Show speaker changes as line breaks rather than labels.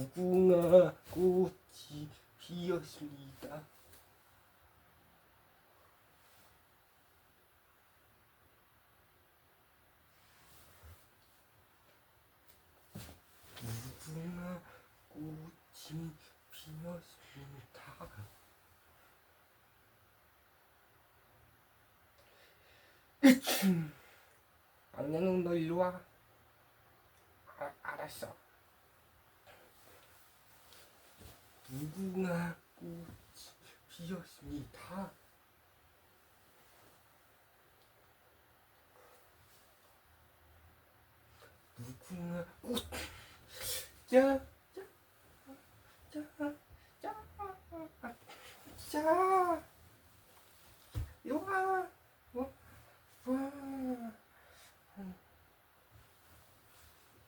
무궁화 꽃이 피었습니다. 무궁화 꽃이 피었습니다. 막내는 너 일로 와. 아, 알았어. 무궁화 꽃이 피었습니다. 무궁화 꽃. 자, 자, 자, 자, 자.